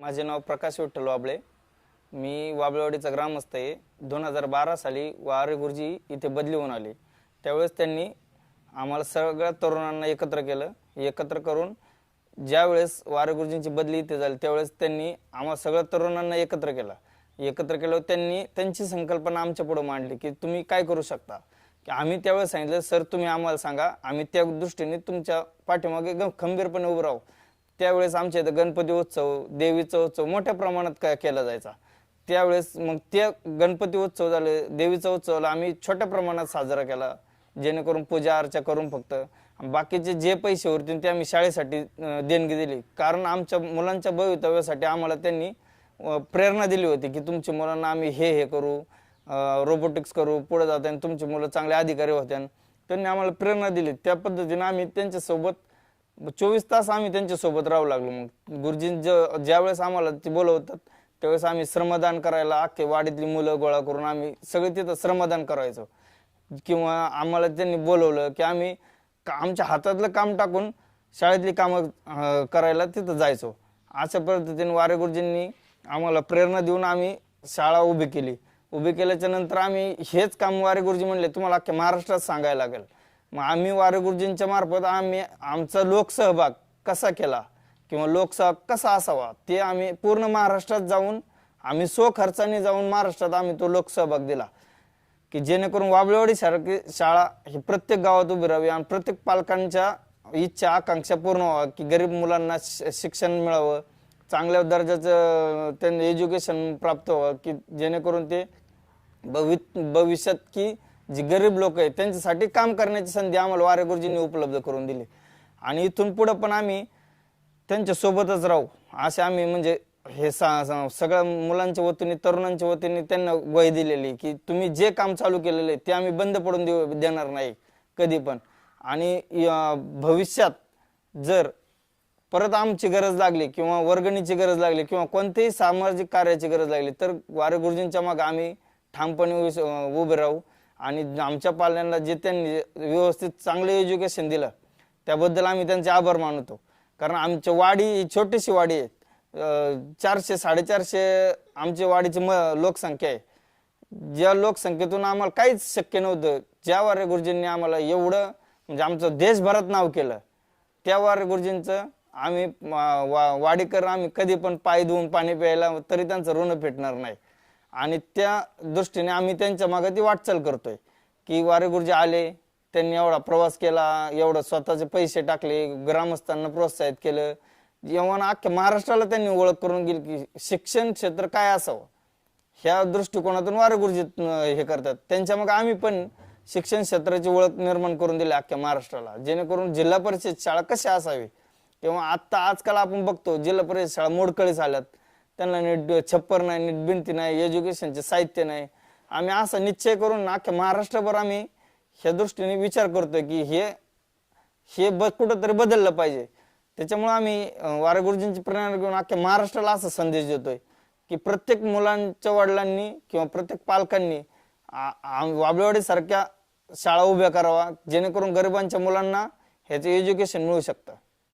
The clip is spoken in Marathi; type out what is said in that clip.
माझे नाव प्रकाश विठ्ठल वाबळे. मी वाबळेवाडीचा ग्रामस्थ आहे. दोन हजार बारा साली वारे गुरुजी इथे बदली होऊन आले. त्यावेळेस त्यांनी आम्हाला सगळ्या तरुणांना एकत्र केलं. एकत्र करून ज्यावेळेस वारे गुरुजींची बदली इथे झाली त्यावेळेस त्यांनी आम्हाला सगळ्या तरुणांना एकत्र केलं. एकत्र केल्यावर त्यांनी त्यांची संकल्पना आमच्या पुढे मांडली की तुम्ही काय करू शकता? की आम्ही त्यावेळेस सांगितलं सर तुम्ही आम्हाला सांगा. आम्ही त्या दृष्टीने तुमच्या पाठीमागे एकदम खंबीरपणे उभं राहू. त्यावेळेस आमच्या इथं गणपती उत्सव देवीचा उत्सव मोठ्या प्रमाणात काय केला जायचा. त्यावेळेस मग त्या गणपती उत्सव झाले देवीचा उत्सवला आम्ही छोट्या प्रमाणात साजरा केला जेणेकरून पूजा अर्चा करून फक्त. बाकीचे जे पैसे उरतील ते आम्ही शाळेसाठी देणगी दिली. कारण आमच्या मुलांच्या भवितव्यासाठी आम्हाला त्यांनी प्रेरणा दिली होती की तुमच्या मुलांना आम्ही हे हे करू रोबोटिक्स करू पुढे जाते तुमची मुलं चांगले अधिकारी होत्या त्यांनी आम्हाला प्रेरणा दिली. त्या पद्धतीने आम्ही त्यांच्यासोबत चोवीस तास आम्ही त्यांच्यासोबत राहू लागलो. मग गुरुजी ज्यावेळेस आम्हाला ते बोलवतात त्यावेळेस आम्ही श्रमदान करायला अख्खे वाडीतली मुलं गोळा करून आम्ही सगळे तिथं श्रमदान करायचो. किंवा आम्हाला त्यांनी बोलवलं की आम्ही का- आमच्या हातातलं काम टाकून शाळेतली कामं करायला तिथं जायचो. अशा पद्धतीने वारे गुरुजींनी आम्हाला प्रेरणा देऊन आम्ही शाळा उभी केली. उभी केल्याच्यानंतर आम्ही हेच काम वारे गुरुजी म्हणले तुम्हाला अख्ख्या महाराष्ट्रात सांगायला लागेल. मग आम्ही वारे गुरुजींच्या मार्फत आम्ही आमचा लोकसहभाग कसा केला किंवा लोकसहभाग कसा असावा ते आम्ही पूर्ण महाराष्ट्रात जाऊन आम्ही स्वखर्चाने जाऊन महाराष्ट्रात आम्ही तो लोकसहभाग दिला. की जेणेकरून वाबळेवाडी सारखी शाळा ही प्रत्येक गावात उभी राहावी आणि प्रत्येक पालकांच्या इच्छा आकांक्षा पूर्ण व्हावा की गरीब मुलांना शिक्षण मिळावं चांगल्या दर्जाचं त्यांना एज्युकेशन प्राप्त व्हावं की जेणेकरून ते भवि भविष्यात की जी गरीब लोक आहेत त्यांच्यासाठी काम करण्याची संधी आम्हाला वारे गुरुजींनी उपलब्ध करून दिली. आणि इथून पुढं पण आम्ही त्यांच्यासोबतच राहू. असे आम्ही म्हणजे हे सा- सगळ्या मुलांच्या वतीने तरुणांच्या वतीने त्यांना वय दिलेली की तुम्ही जे काम चालू केलेलं आहे ते आम्ही बंद पडून देऊ देणार नाही कधी पण. आणि भविष्यात जर परत आमची गरज लागली किंवा वर्गणीची गरज लागली किंवा कोणत्याही सामाजिक कार्याची गरज लागली तर वारे गुरुजींच्या मागे आम्ही ठामपणे उभे राहू. आणि आमच्या पाल्यांना जे त्यांनी व्यवस्थित चांगलं एज्युकेशन दिलं त्याबद्दल आम्ही त्यांचे आभार मानतो. कारण आमच्या वाडी ही छोटीशी वाडी आहे. चारशे साडेचारशे आमच्या वाडीची म लोकसंख्या आहे. ज्या लोकसंख्येतून आम्हाला काहीच शक्य नव्हतं ज्या वारे गुरुजींनी आम्हाला एवढं म्हणजे आमचं देशभरात नाव केलं त्या वारे गुरुजींचं आम्ही वा वाडीकर आम्ही कधी पण पाय धुवून पाणी प्यायला तरी त्यांचं ऋण फेटणार नाही. आणि त्या दृष्टीने आम्ही त्यांच्या मागे ती वाटचाल करतोय. की वारे गुरुजी आले त्यांनी एवढा प्रवास केला एवढं स्वतःचे पैसे टाकले ग्रामस्थांना प्रोत्साहित केलं. जेव्हा अख्ख्या महाराष्ट्राला त्यांनी ओळख करून गेली की शिक्षण क्षेत्र काय असावं? ह्या दृष्टिकोनातून वारे गुरुजी हे करतात. त्यांच्या मग आम्ही पण शिक्षण क्षेत्राची ओळख निर्माण करून दिली अख्ख्या महाराष्ट्राला. जेणेकरून जिल्हा परिषद शाळा कशा असावी? किंवा आत्ता आजकाल आपण बघतो जिल्हा परिषद शाळा मोडकळीस आल्यात. त्यांना नीट छप्पर नाही नीट भिंती नाही एज्युकेशनचे साहित्य नाही. आम्ही असा निश्चय करून अख्ख्या महाराष्ट्रभर आम्ही ह्या दृष्टीने विचार करतोय की हे हे ब कुठंतरी बदललं पाहिजे. त्याच्यामुळे आम्ही वारगुरुजींची प्रेरणा घेऊन अख्ख्या महाराष्ट्राला असा संदेश देतोय की प्रत्येक मुलांच्या वडिलांनी किंवा प्रत्येक पालकांनी वाबळेवाडीसारख्या शाळा उभ्या करावा जेणेकरून गरिबांच्या मुलांना ह्याचं एज्युकेशन मिळू शकतं.